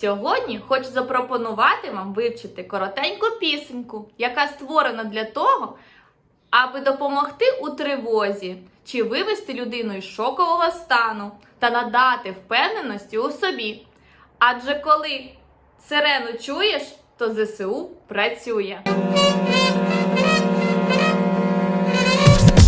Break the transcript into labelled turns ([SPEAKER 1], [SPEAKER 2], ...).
[SPEAKER 1] Сьогодні хочу запропонувати вам вивчити коротеньку пісеньку, яка створена для того, аби допомогти у тривозі чи вивести людину із шокового стану та надати впевненості у собі. Адже коли сирену чуєш, то ЗСУ працює.